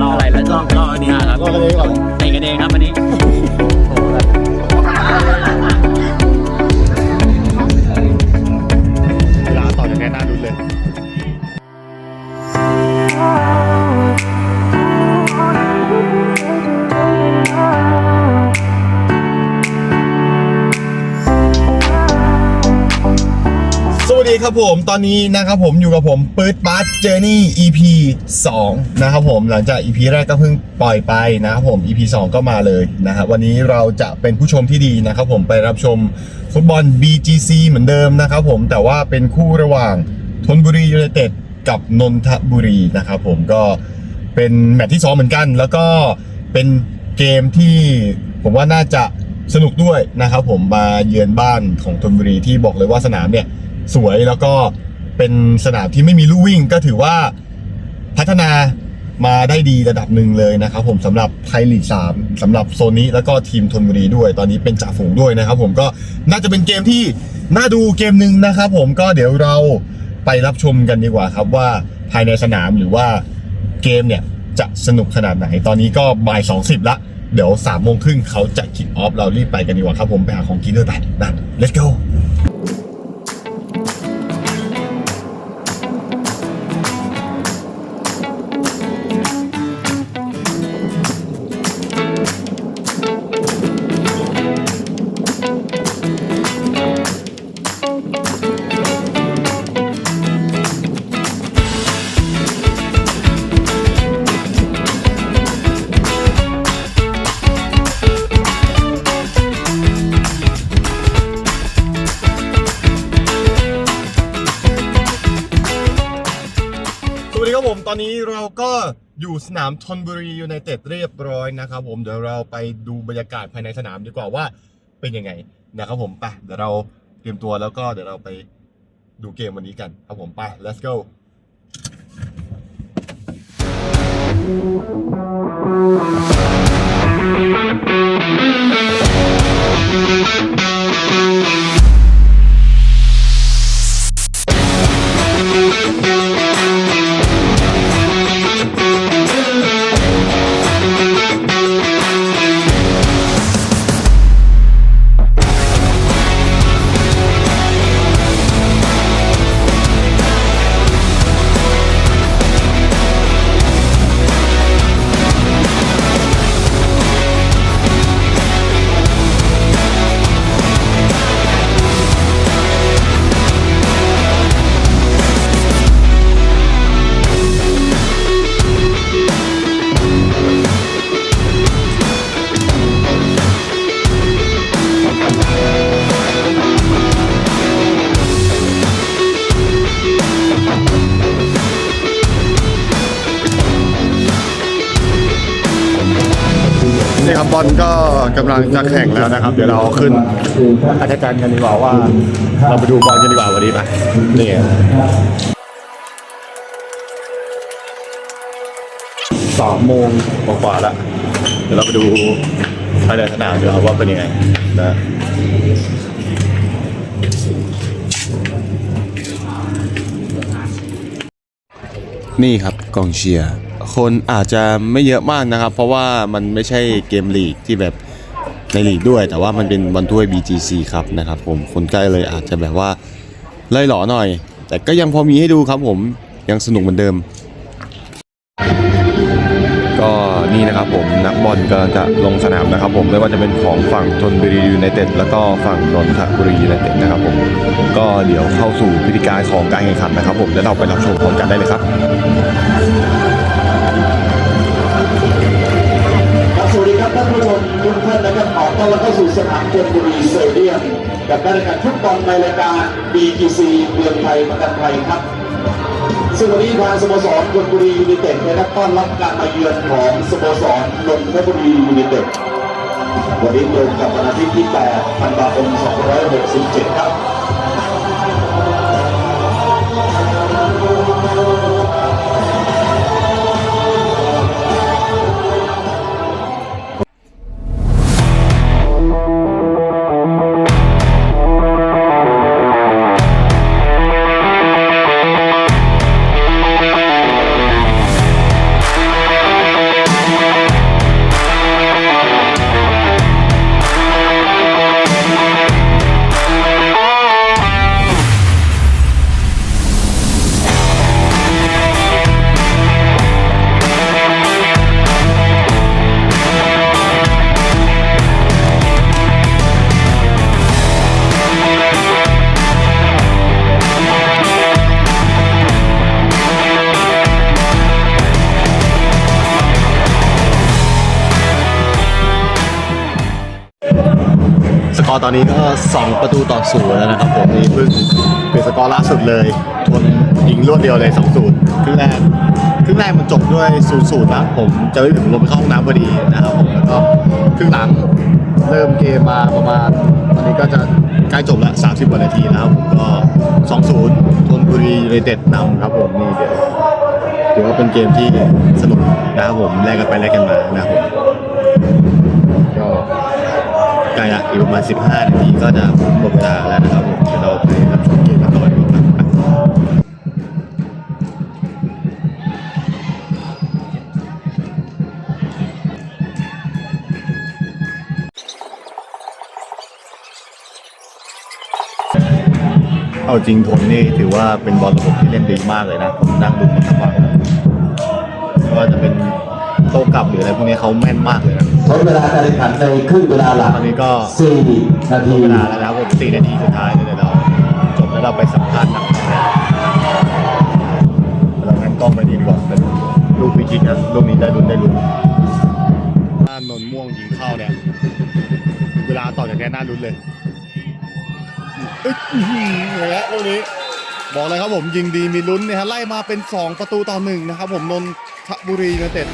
รออะไรแล้วรอรออันนี้ครับรอกันเองก่อนเตะกันเองครับอันนี้ ดีครับผมตอนนี้นะครับผมอยู่กับผมปื๊ดบัสเจอร์นี่ EP 2 นะครับผมหลังจาก EP แรกก็เพิ่งปล่อยไปนะครับผม EP 2 ก็มาเลยนะครับวันนี้เราจะเป็นผู้ชมที่ดีนะครับผมไปรับชมฟุตบอล BGC เหมือนเดิมนะครับผมแต่ว่าเป็นคู่ระหว่างธนบุรียูไนเต็ดกับนนทบุรีนะครับผมก็เป็นแมตช์ที่สองเหมือนกัน แล้วก็เป็นเกมที่ผมว่าน่าจะสนุกด้วยนะครับผมมาเยือนบ้านของธนบุรีที่บอกเลยว่าสนามเนี่ย สวยแล้วก็เป็นสนามที่ไม่มีลู่วิ่งก็ถือว่าพัฒนามาได้ดีระดับหนึ่งเลยนะครับผมสำหรับไทยลีก3สำหรับโซนนี้แล้วก็ทีมธนบุรีด้วย ตอนนี้เป็นจ่าฝูงด้วยนะครับผมก็น่าจะเป็นเกมที่น่าดูเกมหนึ่งนะครับผมก็เดี๋ยวเราไปรับชมกันดีกว่าครับว่าภายในสนามหรือว่าเกมเนี่ยจะสนุกขนาดไหน ตอนนี้ก็บ่าย20ละ เดี๋ยว3ามโมงครึ่งเขาจะคิกออฟเรารีบไปกันดีกว่าครับผมไปหาของกินด้วยไปนะ let's go สวัสดีครับผมตอนนี้เราก็อยู่สนามธนบุรียูไนเต็ดเรียบร้อยนะครับผมเดี๋ยวเราไปดูบรรยากาศภายในสนามดีกว่าว่าเป็นยังไงนะครับผมไปเดี๋ยวเรา เตรียมตัวแล้วก็เดี๋ยวเราไปดูเกมวันนี้กันครับผมไป let's go กำลังจะแข่งแล้วนะครับ เดี๋ยวเราขึ้นอาจารย์กันดีกว่าว่า เราไปดูบอลกันดีกว่าวันนี้ไปนี่สองโมงกว่าๆแล้วเดี๋ยวเราไปดูภายในสนามดีกว่าว่าเป็นยังไงนะนี่ครับกองเชียร์คนอาจจะไม่เยอะมากนะครับ เพราะว่ามันไม่ใช่เกมลีกที่แบบ ในลีกด้วย แต่ว่ามันเป็นบอลถ้วย BGC ครับนะครับผมคนใกล้เลยอาจจะแบบว่าเล่ยหล่อหน่อย แต่ก็ยังพอมีให้ดูครับผมยังสนุกเหมือนเดิม ก็นี่นะครับผมนักบอลกำลังจะลงสนามนะครับผมไม่ว่าจะเป็นของฝั่งชนบุรียูไนเต็ดแล้วก็ฝั่งนนทบุรียูไนเต็ดนะครับผมก็เดี๋ยวเข้าสู่พิธีการของการแข่งขันนะครับผมแล้วเราไปรับชมพร้อมกันได้เลยครับ นะครับขอต้อนรับเข้าสู่สนามชนบุรีสเตเดียมกับการแข่งขันฟุตบอลในรายการ BGC เมืองไทยประกันภัยครับซึ่งวันนี้ทางสโมสรชนบุรียูไนเต็ดนะครับต้อนรับการมาเยือนของสโมสรนนทบุรียูไนเต็ดวันนี้ตรงกับวันอาทิตย์ที่ 8 ธันวาคม 2567 ครับ ก็ตอนนี้ก็ 2 ประตูต่อศูนย์แล้วนะครับผมนี่เพิ่งเป็นสกอร์ล่าสุดเลยทนยิงรวดเดียวเลย2 0ครึ่งแรกครึ่งแรกมันจบด้วย0 0นะผมจะไม่ถึงลงไปเข้าห้องน้ำพอดีนะครับผมแล้วก็ครึ่งหลังเริ่มเกมมาประมาณตอนนี้ก็จะใกล้จบล้ว30กว่านาทีแล้วผมก็2-0ทนบุรียูไนเต็ดนำครับผมนี่เดี๋ยวถือว่าเป็นเกมที่สนุกนะครับผมแลกกันไปแลกกันมานะครับผม กล้ละอีกประมาณ 15 นาทีก็จะหมดเวลาแล้วนะครับผมเดี๋ยวเราไปรับชมเกมกันต่อดีกว่าครับเอาจริงทนนี่ถือว่าเป็นบอลระบบที่เล่นดีมากเลยนะผมนั่งดูมันทั้งวันไม่ว่าจะเป็น โต้กลับหรืออะไรพวกนี้เขาแม่นมากเลยนะใช้เวลาการแข่งขันในครึ่งเวลาหลังตอนนี้ก็สี่นาทีเวลาแล้วนะครับผมสี่นาทีสุดท้ายเดี๋ยวเราจบแล้วเราไปสัมภาษณ์นักแสดงเราแม่นกล้องไปดีดีกว่าเป็นลูกฟรีคิกนะลูกนี้ได้ลุ้นได้ลุ้นถ้านนท์ม่วงยิงเข้าเนี่ยเวลาต่อจากนี้น่าลุ้นเลยเอ้ยอื้อหืออย่างเงี้ยลูกนี้ บอกเลยครับผมยิงดีมีลุ้นเนี่ยฮะไล่มาเป็น 2 ประตูต่อหนึ่งนะครับผมนนทบุรียูไนเต็ด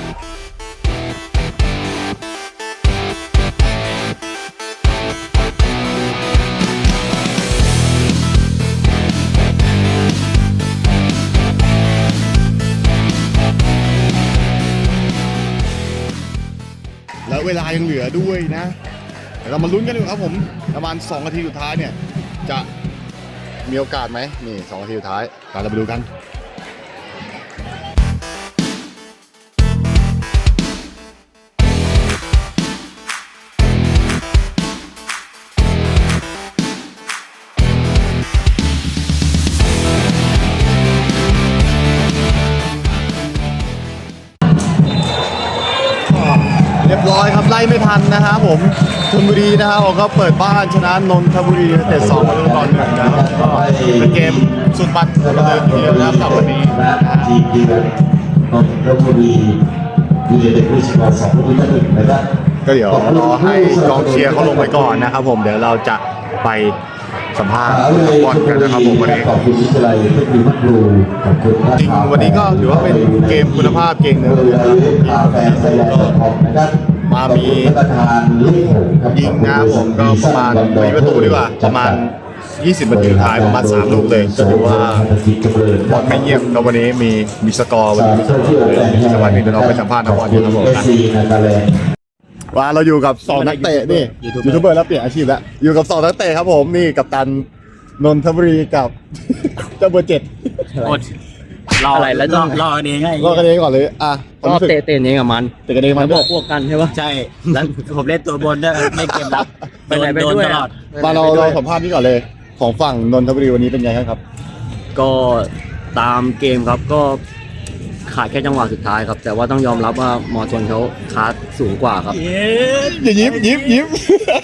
แล้วเวลายังเหลือด้วยนะเดี๋ยวเรามาลุ้นกันดูครับผมประมาณ2นาทีสุดท้ายเนี่ยจะมีโอกาสไหมนี่สองนาทีสุดท้ายเราไปดูกัน ครับไล่ไม่ทันนะครับผมชลบุรีนะครับผมก็เปิดบ้านชนะนนทบุรีเตะสองประตูต่อหนึ่งนะครับก็เป็นเกมสุดมันกันเลยทีเดียวนะครับกับวันนี้และนะฮะทีมเยือนนนทบุรียูไนเต็ดผู้ชนะสองประตูต่อหนึ่งนะครับก็เดี๋ยวรอให้กองเชียร์เขาลงไปก่อนนะครับผมเดี๋ยวเราจะไปสัมภาษณ์บอลกันนะครับผมวันนี้ขอบคุณวิทยาลัยเทคนิคมักรูขอบคุณจริงวันนี้ก็ถือว่าเป็นเกมคุณภาพเกมหนึ่งเรือคาแฟไทยแลนด์คอมนะครับ มามีารลูกยิงนะครับผมก็ประมาณมีประตูดีกว่าประมาณ 20นาทีท้ายประมาณ 3 ลูกเลยถือว่าบอลไม่เงียบแล้ววันนี้มีมีสกอร์วันนี้สกอร์เลยสวัสดีเราไปสัมภาษณ์นักบอลกันครับผมนะซีนาการแลนด์ว่าเราอยู่กับสองนักเตะนี่ยูทูบเบอร์แล้วเปลี่ยนอาชีพแล้วอยู่กับสองนักเตะครับผมนี่กับตันนนทบุรีกับเจ้าเบอร์เจ็ด รออะไรแล้วรอรอกันเองไงรอกันเองก่อนเลย อะความก็รู้สึกเตะเตะเองกับมันเตะกันเองมันบด้อวยกพวกกันใช่ปะ ใช่แล้วผมเล่นตัวบนด้วยไม่เกมรับไปไหนไปโดนด้วย ตลอด มาเราเราสัมภาษณ์นี่ก่อนเลย ของฝั่งนนทบุรีวันนี้เป็นไงครับ ก็ตามเกมครับก็ขาดแค่จังหวะสุดท้ายครับ แต่ว่าต้องยอมรับว่ามอชนเขาคาสสูงกว่าครับ เย้อย่ายิ้มยิ้มยิ้ม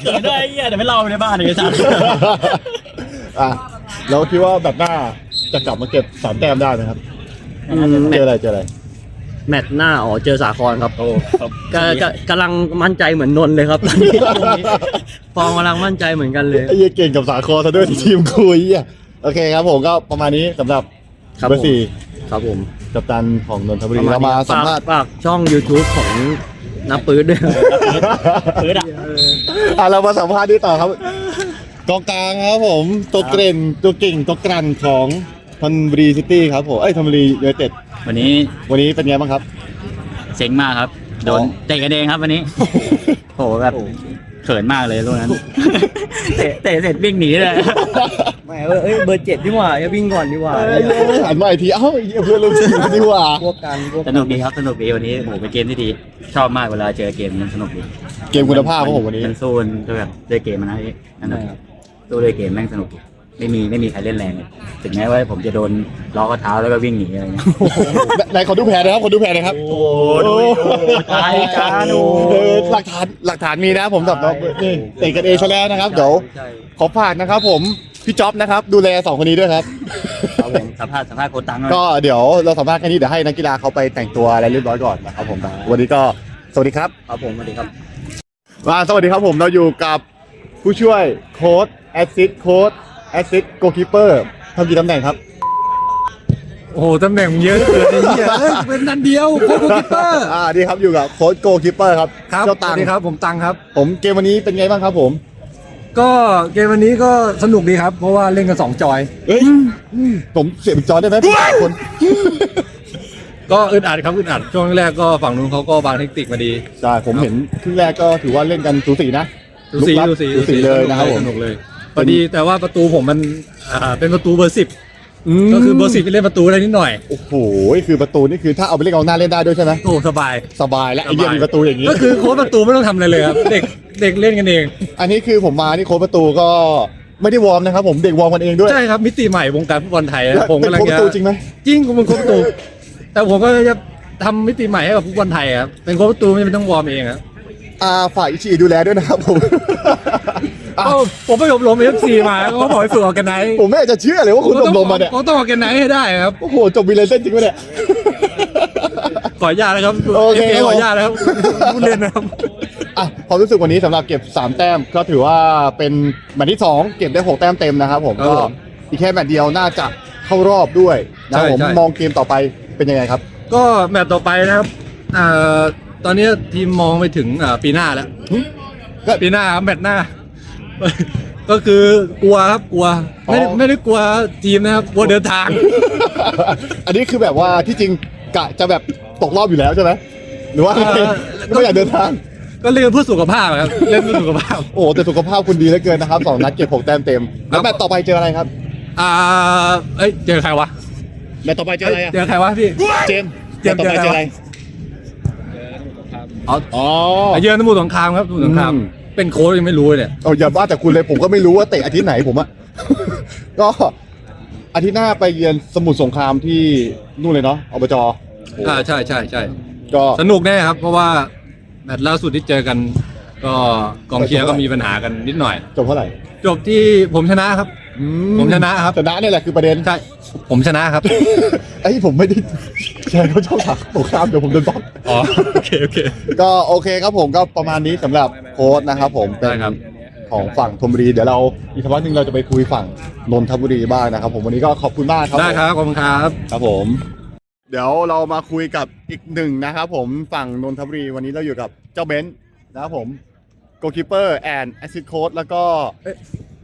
เกิดได้เหี้ยเดี๋ยวไม่เล่าในบ้านเลยไอ้สัตว์อะแล้วคิดว่าแบบหน้าจะกลับมาเก็บสามแต้มได้ไหมครับ อืมแมเจตอช์อะไรเจออะไรแมตช์หน้าอ๋อเจอสาครครับโอ้ครับก็ก็กำลังมั่นใจเหมือนนนท์เลยครับตอนนี้ตรงนี้ฟองกำลังมั่นใจเหมือนกันเลยไอ้เหี้ยเก่งกับสาครซะด้วยทีมคุยอะโอเคครับผมก็ประมาณนี้สำหรับครับเบอร์ผมสี่ครับผมกัปตันของนนทบุรีประเรามานี้สัมฝากภาษณ์ฝากช่อง YouTube ของน้าปื๊ดด้วยปืนอะอะเรามาสัมภาษณ์นี่ต่อครับกองกลางครับผมตัวเกร่นตัวเก่งตัวกลั่นของ ธนบุรีซิตี้ครับผมเอ้ยธนบุรียูไนเต็ดวันนี้วันนี้เป็นไงบ้างครับ เซ็งมากครับ โดนเตะกันเองครับวันนี้โอ้โหแบบเขินมากเลยลูกนั้น เตะเตะเสร็จวิ่งหนีเลยไม่เออเอ้ยเบอร์เจ็ดดีกว่าอย่าวิ่งก่อนดีกว่าเอ้ยหันมาอีกทีเอ้าไอ้เหี้ยเพื่อนร่วมทีมดีกว่าพวกกันพวกสนุกดีครับสนุกดีวันนี้โอ้โหเป็นเกมที่ดี ชอบมากเวลาเจอเกมมันสนุกดี เกมคุณภาพครับผมวันนี้มันสู้กันด้วยแบบด้วยเกมมันนะพี่สนุกสู้ด้วยเกมแม่งสนุกดี ไม่มีไม่มีใครเล่นแรงเลยถึงแม้ว่าผมจะโดนล้อข้อเท้าแล้วก็วิ่งหนีอะไรเงี้ยไหนขอดูแผนนะครับขอดูแผนนะครับ โอ้ดูดูตายจานโอ้เออหลักฐานหลักฐานมีนะผมแบบน้องนี่เตะกันเองซะแล้วนะครับเดี๋ยวใช่ขอฝากนะครับ ผมพี่จ๊อบนะครับ ดูแลสองคนนี้ด้วยครับ ครับผมสัมภาษณ์สัมภาษณ์โค้ชตังค์หน่อย ก็เดี๋ยวเราสัมภาษณ์แค่นี้เดี๋ยวให้นักกีฬาเขาไปแต่งตัวอะไรเรียบร้อยก่อนนะครับผมวันนี้ก็สวัสดีครับ ครับผมสวัสดีครับ มาสวัสดีครับผมเราอยู่กับผู้ช่วยโค้ดแอสซิสโค้ด แอสซิสโกคีเปอร์ทำกี่ตำแหน่งครับ โอ้โหตำแหน่งเยอะเกินไอ้เหี้ยเอ้ยเป็นนันเดียวโค้ชโกคิปเปอร์ อ่าดีครับอยู่กับโค้ดโกคีเปอร์ครับครับเจ้าสตัวังสดีครับ ผมตังครับ ผมเกมวันนี้เป็นไงบ้างครับผมก็เกมวันนี้ก็สนุกดีครับ เพราะว่าเล่นกัน2จอยเฮ้ยผมเสียบอีกจอได้ไหมผมสามคน ก็อึดอัดครับอึดอัดช่วงแรกก็ฝั่งนู้นเขาก็วางเทคนิคมาดี ใช่ผมเห็นครึ่งแรกก็ถือว่าเล่นกันสูสีนะดูสีลุกลับดูสีสูสีเลยนะครับผม สนุกเลย พอดีแต่ว่าประตูผมมันอ่าเป็นประตูเบอร์สิบมก็คือเบอร์สิบไปเล่นประตูได้นิดหน่อยโอ้โหคือประตูนี่คือถ้าเอาไปเล่นกองหน้าเล่นได้ด้วยใช่ไหมโอ้สบายสบายและไอเดียมีประตูอย่างนี้ก็คือโค้ชประตูไม่ต้องทำอะไรเลยครับเด็กเด็กเล่นกันเอง อันนี้คือผมมานี่โค้ชประตูก็ไม่ได้วอร์มนะครับผมเด็กวอร์มกันเองด้วยใช่ครับมิติใหม่วงการฟุตบอลไทยแล้วนะผมเป็นกำลังโค้ชปจะระตูจริงไหมจริงผมเป็นโค้ชประตู แต่ผมก็จะทำมิติใหม่ให้กับฟุตบอลไทยครับเป็นโค้ชประตูไม่จำเป็นต้องวอร์มเองครับอ่าฝ่ายอิชิดูแลด้วยนะครับผมอะ เอ้าผมไปอบรมเอฟซีมาเขาบอกให้ฝึกออกกันไหนผมไม่อยากจะเชื่อเลยว่าคุณอบรมมาเนี่ย เขาต้องออกกันไหนให้ได้ครับโอ้โห จบวีเลนเส้นจริงปะเนี่ย ขออนุญาตนะครับ โอเคขออนุญาตนะครับพูดเล่นนะครับ อะความรู้สึกวันนี้สำหรับเก็บ 3 แต้มก็ถือว่าเป็นแมตช์ที่ 2 เก็บได้ 6 แต้มเต็มนะครับผมครับก็ผมอีกแค่แมตช์เดียวน่าจะเข้ารอบด้วยนะครับใช่ผมใช่ มองเกมต่อไปเป็นยังไงครับ ก็แมตช์ต่อไปนะครับอ่าตอนนี้ทีมมองไปถึงอ่าปีหน้าแล้ว ก็ ปีหน้าครับแมตช์หน้า ก็คือกลัวครับกลัว ไม่ได้อ๋อ ไม่ได้กลัวทีมนะครับกลัวเดินทาง อันนี้คือแบบว่าที่จริงกะจะแบบตกรอบอยู่แล้วใช่ไหมหรือว่าเออ ไม่อยากเดินทาง ก็เล่นเพื่อสุขภาพครับเล่นเพื่อสุขภาพ โอ้แต่สุขภาพคุณดีเหลือเกินนะครับสองนัดเก็บ6แต้มเต็มแล้วแมตช์ต่อไปเจออะไรครับ อ่าเอ้ยเจอใครวะแมตช์ต่อไปเจออะไรอะเจอใครวะพี่ เจมส์เจมส์แตช์ต่อไปเจออะไร อ๋ออ๋ออะเยือนสมุทรสงครามครับสมุทรสงครามอืม เป็นโค้ชยังไม่รู้เลยเนี่ยเอาอย่าว่าแต่คุณเลยผมก็ไม่รู้ว่าเตะอาทิตย์ไหนผมอะ ก็อาทิตย์หน้าไปเยือนสมุทรสงครามที่นู่นเลยเนาะอบจอ่าใช่ใช่ใช่ก็สนุกแน่ครับ เพราะว่าแมตช์ล่าสุดที่เจอกัน ก็กองเชียร์ก็มีปัญหากันนิดหน่อย จบเท่าไหร่ จบที่ผมชนะครับอื ผมชนะครับชนะเนี่ยแหละคือประเด็นใช่ผมชนะครับ ไอ้ยผมไม่ได้แชร์เขาช่องทางสงครามเดี๋ยวผมโดนบล็อกอ๋อโอเคโอเค ก็โอเคครับผมก็ประมาณนี้สำหรับโค้ดนะครับผมเป็นได้ครับ ของฝั่งธนบุรีเดี๋ยวเราอีกสักพักหนึ่งเราจะไปคุยฝั่งนนทบุรีบ้างนะครับ ผมวันนี้ก็ขอบคุณมากครับ ได้ครับขอบคุณครับ ครับผม เดี๋ยวเรามาคุยกับอีกหนึ่งนะครับผมฝั่งนนทบุรีวันนี้เราอยู่กับเจ้าเบนซ์นะครับผมโกคิปเปอร์แอนด์แอซิดโค้ดแล้วก็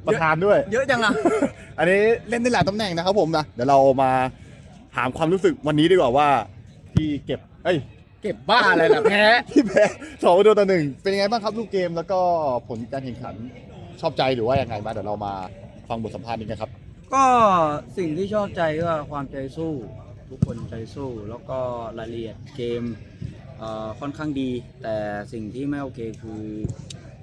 ประธานด้วย เยอะจังอะ อันนี้เล่นได้หลายตำแหน่งนะครับผมนะ เดี๋ยวเรามาถามความรู้สึกวันนี้ดีกว่าว่าที่เก็บ เอ้ย เก็บบ้าอะไรล่ะแพ้ ที่แพ้สองประตูต่อหนึ่งเป็นยังไงบ้างครับลูกเกมแล้วก็ผลการแข่งขันชอบใจหรือว่ายังไงบ้างเดี๋ยวเรามาฟังบทสัมภาษณ์นี้กันครับ ก็สิ่งที่ชอบใจก็ความใจสู้ ทุกคนใจสู้ แล้วก็รายละเอียดเกมเอ่อค่อนข้างดี แต่สิ่งที่ไม่โอเคคือ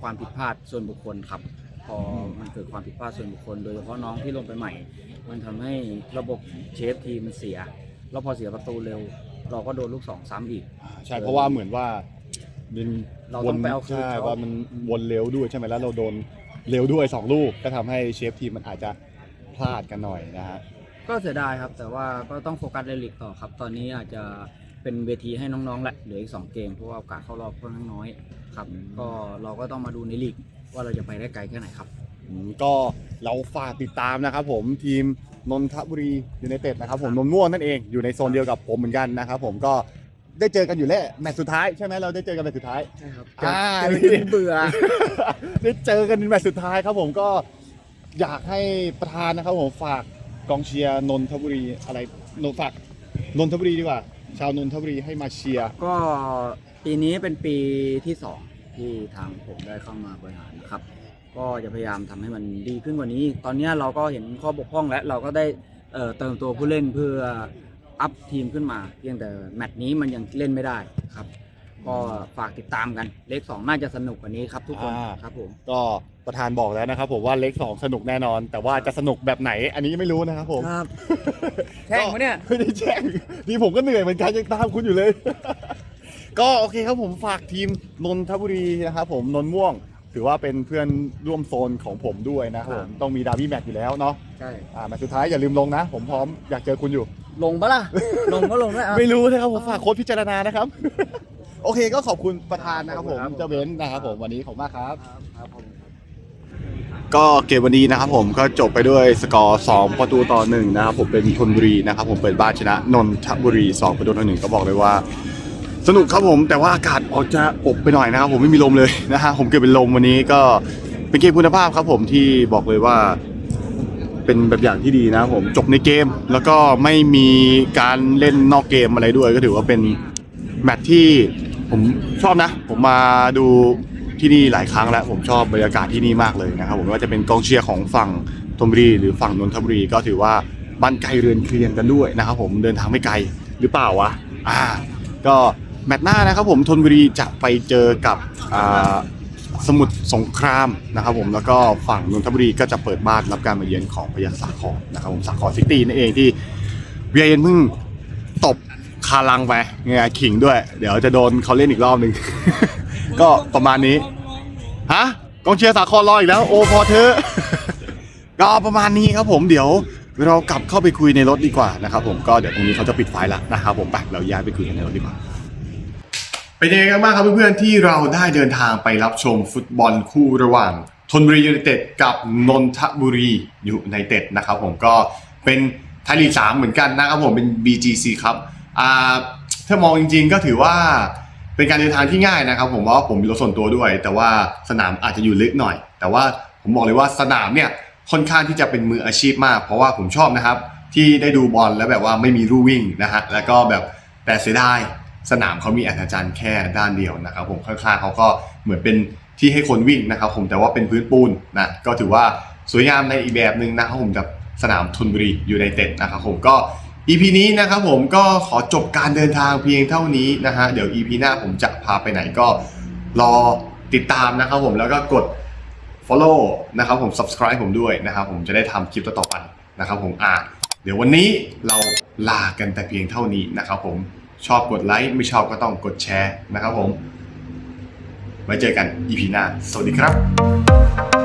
ความผิดพลาดส่วนบุคคลครับ พอมันเกิดความผิดพลาดส่วนบุคคล โดยเฉพาะน้องที่ลงไปใหม่ มันทำให้ระบบเชฟทีมมันเสีย แล้วพอเสียประตูเร็ว เราก็โดนลูกสองซ้ำอีก ใช่เพราะว่าเหมือนว่ามันเราต้องไปเอาคืนใช่เขาว่ามันวนเร็วด้วยใช่ไหมแล้วเราโดนเร็วด้วยสองลูกก็ทำให้เชฟทีมมันอาจจะพลาดกันหน่อยนะฮะก็เสียดายครับ แต่ว่าก็ต้องโฟกัสในลีกต่อครับ ตอนนี้อาจจะเป็นเวทีให้น้องๆแหละเหลืออีก 2 เกมเพราะว่าโอกาสเข้ารอบค่อนข้างน้อยครับ ก็เราก็ต้องมาดูในลีก ว่าเราจะไปได้ไกลแค่ไหนครับอืมก็เราฝากติดตามนะครับผมทีมนนทบุรียูไนเต็ดนะครับผมนนท์ม่วงนั่นเองอยู่ในโซนเดียวกับผมเหมือนกันนะครับผมก็ได้เจอกันอยู่แล้วแมตช์สุดท้ายใช่ไหมเราได้เจอกันแมตช์สุดท้ายใช่ครับอ่าเจอจนเบื่อได้เจอกันในแมตช์สุดท้ายครับผมก็อยากให้ประธานนะครับผมฝากกองเชียร์นนทบุรีอะไรนนฝากนนทบุรีดีกว่า ชาวนนทบุรีให้มาเชียร์ก็ปีนี้เป็นปีที่2 ที่ทางผมได้เข้ามาบริหารนะครับ ก็จะพยายามทำให้มันดีขึ้นกว่านี้ ตอนนี้เราก็เห็นข้อบกพร่องและเราก็ได้เอ่อเติมตัวผู้เล่นเพื่ออัพทีมขึ้นมา เพียงแต่แมตช์นี้มันยังเล่นไม่ได้ครับก็ฝากติดตามกันเลขสองน่าจะสนุกกว่านี้ครับทุกคนอ่าครับผมก็ประธานบอกแล้วนะครับผมว่าเล็กสองสนุกแน่นอน แต่ว่าจะสนุกแบบไหน อันนี้ไม่รู้นะครับผมครับแช่งปะเนี่ยไม่ได้แช่งดีผมก็เหนื่อยเหมือนกันยังตามคุณอยู่เลย ก็โอเคครับผมฝากทีมนนทบุรีนะครับผมนนม่วง ถือว่าเป็นเพื่อนร่วมโซนของผมด้วยนะครับผมต้องมีดาร์บี้แมตช์อยู่แล้วเนาะใช่อ่าแมตช์สุดท้ายอย่าลืมลงนะ ผมพร้อมอยากเจอคุณอยู่ ลงปะล่ะ ลงก็ลงได้เอา ไม่รู้นะครับผมฝากโค้ชพิจารณานะครับ โอเคก็ขอบคุณประธานนะครับผมเจ้าเบนซ์นะครับผมวันนี้ขอบคุณมากครับ ครับผม ก็เกมวันนี้นะครับผมก็จบไปด้วยสกอร์2ประตูต่อหนึ่งนะครับผมเป็นธนบุรีนะครับผมเปิดบ้านชนะนนทบุรี 2 ประตูต่อหนึ่งก็บอกเลยว่า สนุกครับผมแต่ว่าอากาศออกจะอบไปหน่อยนะครับผมไม่มีลมเลยนะฮะผมเกิดเป็นลมวันนี้ก็เป็นเกมคุณภาพครับผมที่บอกเลยว่า เป็นแบบอย่างที่ดีนะครับผมจบในเกม แล้วก็ไม่มีการเล่นนอกเกมอะไรด้วย ก็ถือว่าเป็นแมตช์ที่ผมชอบนะ ผมมาดูที่นี่หลายครั้งแล้ว ผมชอบบรรยากาศที่นี่มากเลยนะครับผมว่าจะเป็นกองเชียร์ของฝั่งธนบุรีหรือฝั่งนนทบุรีก็ถือว่าบ้านไกลเรือนเคียงกันด้วยนะครับผมเดินทางไม่ไกลหรือเปล่าวะอ่าก็ แมตช์หน้านะครับผมธนบุรีจะไปเจอกับสมุทรสงครามนะครับผมแล้วก็ฝั่งนนทบุรีก็จะเปิดบ้านรับการมาเยือนของพยัคฆ์สาครนะครับผมสาครซิตี้นั่นเองที่เวียเย็นเพิ่งตบคาลังไปไงขิงด้วย เดี๋ยวจะโดนเขาเล่นอีกรอบหนึ่งก็ประมาณนี้ฮะกองเชียร์สาครรออีกแล้ว โอ้พอเธอก็ประมาณนี้ครับผมเดี๋ยวเรากลับเข้าไปคุยในรถดีกว่านะครับผมก็เดี๋ยวตรงนี้เขาจะปิดไฟแล้วนะครับผมไปเราย้ายไปคุยกันในรถดีกว่า เป็นยังไงกันบ้างครับเพื่อนๆที่เราได้เดินทางไปรับชมฟุตบอลคู่ระหว่างธนบุรียูไนเต็ดกับนนทบุรียูไนเต็ดนะครับผมก็เป็นไทยลีกสามเหมือนกันนะครับผมเป็น BGC ครับอ่าถ้ามองจริงๆก็ถือว่าเป็นการเดินทางที่ง่ายนะครับ ผมว่าผมมีรถส่วนตัวด้วย แต่ว่าสนามอาจจะอยู่ลึกหน่อย แต่ว่าผมบอกเลยว่าสนามเนี่ยค่อนข้างที่จะเป็นมืออาชีพมาก เพราะว่าผมชอบนะครับ ที่ได้ดูบอลแล้วแบบว่าไม่มีรูวิ่งนะฮะแล้วก็แบบแต่เสียดาย สนามเขามีอาจารย์แค่ด้านเดียวนะครับผมข้างๆเขาก็เหมือนเป็นที่ให้คนวิ่งนะครับผมแต่ว่าเป็นพื้นปูนนะก็ถือว่าสวยงามในอีกแบบหนึ่งนะครับผมกับสนามธนบุรียูไนเต็ดนะครับผมก็ EP นี้นะครับผมก็ขอจบการเดินทางเพียงเท่านี้นะฮะเดี๋ยว EP หน้าผมจะพาไปไหนก็รอติดตามนะครับผมแล้วก็กด follow นะครับผม subscribe ผมด้วยนะครับผมจะได้ทำคลิปต่อๆไปนะครับผมอะเดี๋ยววันนี้เราลากันแต่เพียงเท่านี้นะครับผม ชอบกดไลค์ไม่ชอบก็ต้องกดแชร์นะครับผมไว้เจอกัน EP หน้า สวัสดีครับ